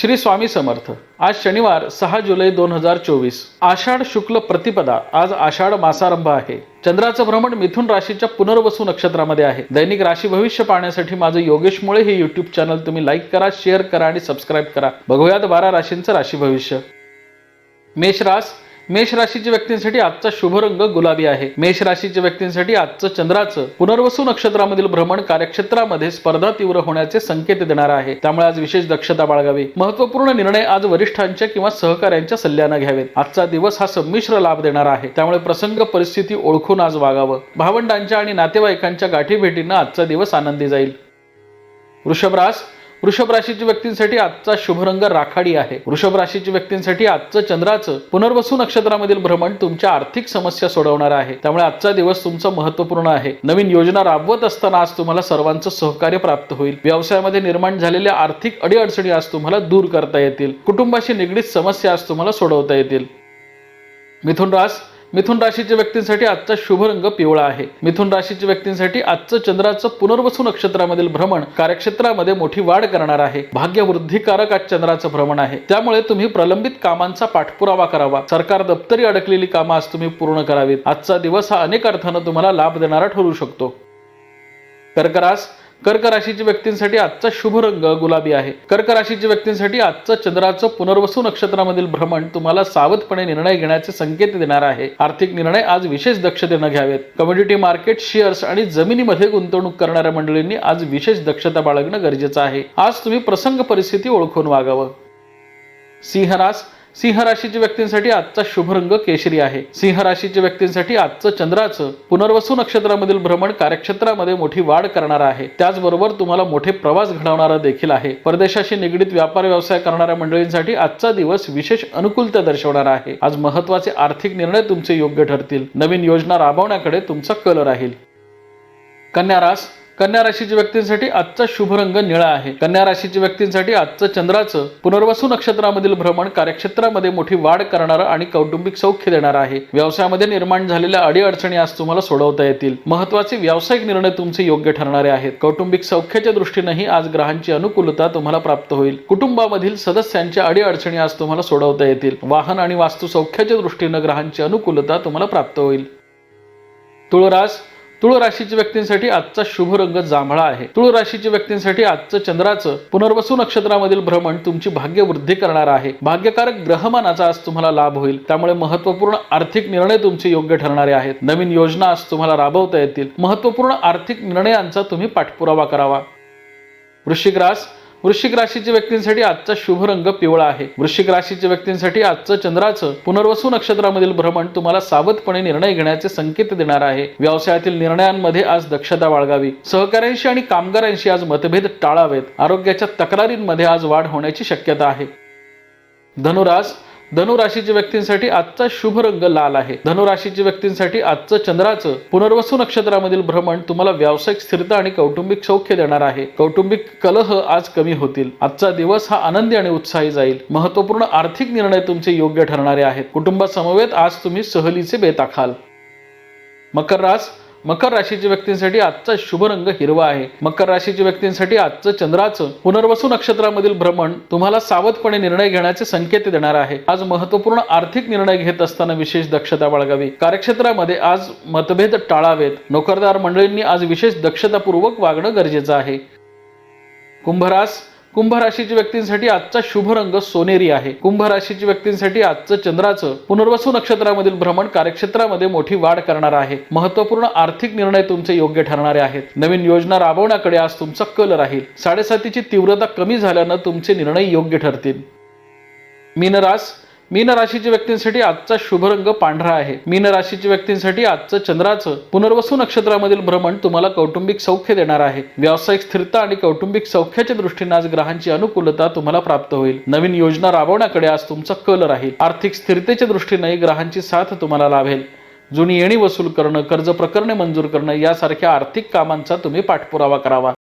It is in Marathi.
श्री स्वामी समर्थ. आज शनिवार सहा जुलै दोन हजार चोवीस. आषाढ शुक्ल प्रतिपदा आज आषाढ मासारंभ आहे. चंद्राचं भ्रमण मिथुन राशीच्या पुनर्वसू नक्षत्रामध्ये आहे. दैनिक राशी भविष्य पाहण्यासाठी माझं योगेश मुळे हे युट्यूब चॅनल तुम्ही लाईक करा शेअर करा आणि सबस्क्राईब करा. बघूयात बारा राशींचं राशी भविष्य. मेष रास मेष राशीच्या व्यक्तींसाठी आजचा शुभ रंग गुलाबी आहे. मेष राशीच्या व्यक्तींसाठी आजचं चंद्राचं पुनर्वसू नक्षत्रामधील भ्रमण कार्यक्षेत्रामध्ये स्पर्धा तीव्र होण्याचे संकेत देणार आहे. त्यामुळे आज विशेष दक्षता बाळगावी. महत्त्वपूर्ण निर्णय आज वरिष्ठांच्या किंवा सहकाऱ्यांच्या सल्ल्यानं घ्यावेत. आजचा दिवस हा संमिश्र लाभ देणार आहे. त्यामुळे प्रसंग परिस्थिती ओळखून आज वागावं. भावंडांच्या आणि नातेवाईकांच्या गाठीभेटींना आजचा दिवस आनंदी जाईल. वृषभरास वृषभ राशीच्या व्यक्तींसाठी आजचा शुभ रंग राखाडी आहे. वृषभ राशीच्या व्यक्तींसाठी आजचं चंद्राचं पुनर्वसू नक्षत्रामधील भ्रमण तुमच्या आर्थिक समस्या सोडवणार आहे. त्यामुळे आजचा दिवस तुमचा महत्त्वपूर्ण आहे. नवीन योजना राबवत असताना आज तुम्हाला सर्वांचं सहकार्य प्राप्त होईल. व्यवसायामध्ये निर्माण झालेल्या आर्थिक अडीअडचणी आज तुम्हाला दूर करता येतील. कुटुंबाशी निगडीत समस्या आज तुम्हाला सोडवता येतील. मिथुन रास मिथुन राशीच्या व्यक्तींसाठी आजचा शुभ रंग पिवळा आहे. मिथुन राशीच्या व्यक्तींसाठी आजचं चंद्राचं पुनर्वसू नक्षत्रामधील भ्रमण कार्यक्षेत्रामध्ये मोठी वाढ करणार आहे. भाग्यवृद्धीकारक आज चंद्राचं भ्रमण आहे. त्यामुळे तुम्ही प्रलंबित कामांचा पाठपुरावा करावा. सरकार दप्तरी अडकलेली कामं आज तुम्ही पूर्ण करावीत. आजचा दिवस हा अनेक अर्थानं तुम्हाला लाभ देणारा ठरू शकतो. कर्करास कर्क राशीच्या व्यक्तींसाठी आजचा शुभ रंग गुलाबी आहे. कर्क राशीच्या व्यक्तींसाठी आजचं चंद्राचं पुनर्वसू नक्षत्रामधील भ्रमण तुम्हाला सावधपणे निर्णय घेण्याचे संकेत देणार आहे. आर्थिक निर्णय आज विशेष दक्षतेनं घ्यावेत. कमोडिटी मार्केट शेअर्स आणि जमिनीमध्ये गुंतवणूक करणाऱ्या मंडळींनी आज विशेष दक्षता बाळगणं गरजेचं आहे. आज तुम्ही प्रसंग परिस्थिती ओळखून वागावं. सिंहरास सिंह राशीच्या व्यक्तींसाठी आजचा शुभ रंग केशरी आहे. सिंह राशीच्या व्यक्तींसाठी आजचं चंद्राचं पुनर्वसू नक्षत्रामधील भ्रमण कार्यक्षेत्रामध्ये मोठी वाढ करणार आहे. त्याचबरोबर तुम्हाला मोठे प्रवास घडवणारा देखील आहे. परदेशाशी निगडीत व्यापार व्यवसाय करणाऱ्या मंडळींसाठी आजचा दिवस विशेष अनुकूलता दर्शवणार आहे. आज महत्त्वाचे आर्थिक निर्णय तुमचे योग्य ठरतील. नवीन योजना राबवण्याकडे तुमचा कल राहील. कन्या रास कन्या राशीच्या व्यक्तींसाठी आजचा शुभ रंग निळा आहे. कन्या राशीच्या व्यक्तींसाठी आजचं चंद्राचं पुनर्वसू नक्षत्रामधील भ्रमण कार्यक्षेत्रामध्ये मोठी वाढ करणारं आणि कौटुंबिक सौख्य देणार आहे. व्यवसायामध्ये निर्माण झालेल्या अडीअडचणी आज तुम्हाला सोडवता येतील. महत्त्वाचे व्यावसायिक निर्णय तुमचे योग्य ठरणारे आहेत. कौटुंबिक सौख्याच्या दृष्टीनेही आज ग्रहांची अनुकूलता तुम्हाला प्राप्त होईल. कुटुंबामधील सदस्यांच्या अडीअडचणी आज तुम्हाला सोडवता येतील. वाहन आणि वास्तू सौख्याच्या दृष्टीनं ग्रहांची अनुकूलता तुम्हाला प्राप्त होईल. तुळरास तुळ राशीच्या व्यक्तींसाठी आजचा शुभ रंग जांभळा आहे. तुळ राशीच्या व्यक्तींसाठी आजचं चंद्राचं पुनर्वसू नक्षत्रामधील भ्रमण तुमची भाग्य वृद्धी करणार आहे. भाग्यकारक ग्रहमानाचा आज तुम्हाला लाभ होईल. त्यामुळे महत्त्वपूर्ण आर्थिक निर्णय तुमचे योग्य ठरणारे आहेत. नवीन योजना आज तुम्हाला राबवता येतील. महत्त्वपूर्ण आर्थिक निर्णयांचा तुम्ही पाठपुरावा करावा. वृश्चिक रास वृश्चिक राशीच्या व्यक्तींसाठी आजचा शुभ रंग पिवळा आहे. वृश्चिक राशीच्या व्यक्तींसाठी आजचं चंद्राचं पुनर्वसू नक्षत्रामधील भ्रमण तुम्हाला सावधपणे निर्णय घेण्याचे संकेत देणार आहे. व्यवसायातील निर्णयांमध्ये आज दक्षता बाळगावी. सहकाऱ्यांशी आणि कामगारांशी आज मतभेद टाळावेत. आरोग्याच्या तक्रारींमध्ये आज वाढ होण्याची शक्यता आहे. धनुरास धनुराशीच्या व्यक्तींसाठी आजचा शुभ रंग लाल आहे. धनुराशीच्या व्यक्तींसाठी आजचं चंद्राचं पुनर्वसू नक्षत्रामधील भ्रमण तुम्हाला व्यावसायिक स्थिरता आणि कौटुंबिक सौख्य देणार आहे. कौटुंबिक कलह आज कमी होतील. आजचा दिवस हा आनंदी आणि उत्साही जाईल. महत्त्वपूर्ण आर्थिक निर्णय तुमचे योग्य ठरणारे आहेत. कुटुंबासमवेत आज तुम्ही सहलीचे बेत आखाल मकर रास मकर राशीच्या व्यक्तींसाठी आजचा शुभ रंग हिरवा आहे. मकर राशीच्या व्यक्तींसाठी आजचं चंद्राचं पुनर्वसू नक्षत्रामधील भ्रमण तुम्हाला सावधपणे निर्णय घेण्याचे संकेत देणार आहे. आज महत्त्वपूर्ण आर्थिक निर्णय घेत असताना विशेष दक्षता बाळगावी. कार्यक्षेत्रामध्ये आज मतभेद टाळावेत. नोकरदार मंडळींनी आज विशेष दक्षतापूर्वक वागणं गरजेचं आहे. कुंभरास कुंभ राशीच्या व्यक्तींसाठी आजचा शुभ रंग सोनेरी आहे. कुंभ राशीच्या व्यक्तींसाठी आजचं चंद्राचं पुनर्वसू नक्षत्रामधील भ्रमण कार्यक्षेत्रामध्ये मोठी वाढ करणार आहे. महत्त्वपूर्ण आर्थिक निर्णय तुमचे योग्य ठरणारे आहेत. नवीन योजना राबवण्याकडे आज तुमचा कल राहील. साडेसातीची तीव्रता कमी झाल्यानं तुमचे निर्णय योग्य ठरतील. मीनरास मीन राशीच्या व्यक्तींसाठी आजचा शुभ रंग पांढरा आहे. मीन राशीच्या व्यक्तींसाठी आजचं चंद्राचं पुनर्वसू नक्षत्रामधील भ्रमण तुम्हाला कौटुंबिक सौख्य देणार आहे. व्यावसायिक स्थिरता आणि कौटुंबिक सौख्याच्या दृष्टीने आज ग्रहांची अनुकूलता तुम्हाला प्राप्त होईल. नवीन योजना राबवण्याकडे आज तुमचा कल राहील. आर्थिक स्थिरतेच्या दृष्टीने ग्रहांची साथ तुम्हाला लाभेल. जुनी येणी वसूल करणं कर्ज प्रकरणे मंजूर करणं यासारख्या आर्थिक कामांचा तुम्ही पाठपुरावा करावा.